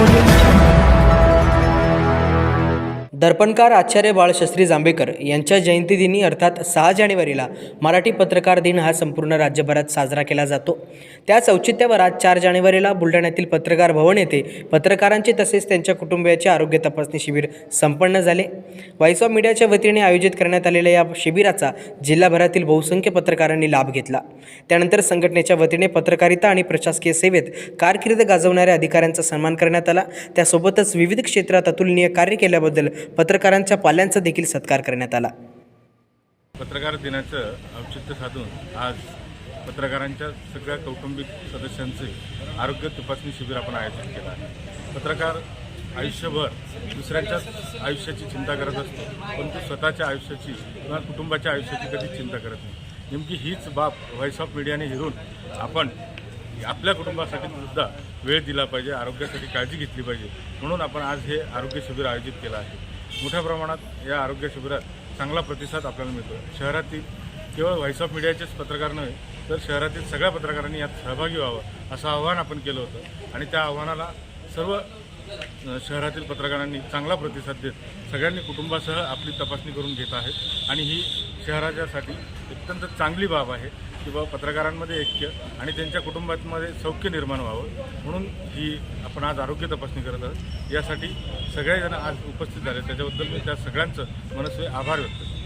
audio. दर्पणकार आचार्य बाळशास्त्री जांभेकर यांच्या जयंतीदिनी अर्थात सहा जानेवारीला मराठी पत्रकार दिन हा संपूर्ण राज्यभरात साजरा केला जातो. त्याच औचित्यावर आज चार जानेवारीला बुलढाण्यातील पत्रकार भवन येथे पत्रकारांचे तसेच त्यांच्या कुटुंबियाचे आरोग्य तपासणी शिबिर संपन्न झाले. व्हॉइस ऑफ मीडियाच्या वतीने आयोजित करण्यात आलेल्या या शिबिराचा जिल्हाभरातील बहुसंख्य पत्रकारांनी लाभ घेतला. त्यानंतर संघटनेच्या वतीने पत्रकारिता आणि प्रशासकीय सेवेत कारकीर्द गाजवणाऱ्या अधिकाऱ्यांचा सन्मान करण्यात आला. त्यासोबतच विविध क्षेत्रात अतुलनीय कार्य केल्याबद्दल पत्रकारांच्या पाल्यांचा देखील सत्कार करण्यात आला. पत्रकार दिनाचं औचित्य साधून आज पत्रकारांच्या सगळ्या कौटुंबिक सदस्यांचे आरोग्य तपासणी शिबिर आपण आयोजित केलं आहे. पत्रकार आयुष्यभर दुसऱ्यांच्याच आयुष्याची चिंता करत असतो पण तो स्वतःच्या आयुष्याची किंवा कुटुंबाच्या आयुष्याची कधीच चिंता करत नाही. नेमकी हीच बाब व्हॉइस ऑफ मीडियाने हिरून आपण आपल्या कुटुंबासाठी सुद्धा वेळ दिला पाहिजे आरोग्यासाठी काळजी घेतली पाहिजे म्हणून आपण आज हे आरोग्य शिबिर आयोजित केलं आहे. मोठ्या प्रमाणात या आरोग्य शिबिरात चांगला प्रतिसाद आपल्याला मिळतो शहरातील केवळ व्हॉइस ऑफ मीडियाचेच पत्रकार नव्हे तर शहरातील सगळ्या पत्रकारांनी यात सहभागी व्हावं असं आव्हान आपण केलं होतं. आणि त्या आव्हानाला सर्व शहरातील पत्रकारांनी चांगला प्रतिसाद देत सगळ्यांनी कुटुंबासह आपली तपासणी करून घेत आहेत. आणि ही शहराच्यासाठी अत्यंत चांगली बाब आहे. की बाबा पत्रकारांमध्ये ऐक्य आणि त्यांच्या कुटुंबामध्ये सौख्य निर्माण व्हावं म्हणून ही आपण आज आरोग्य तपासणी करत आहोत. यासाठी सगळेजण आज उपस्थित झाले. त्याच्याबद्दल मी त्या सगळ्यांचं मनस्वी आभार व्यक्त करतो.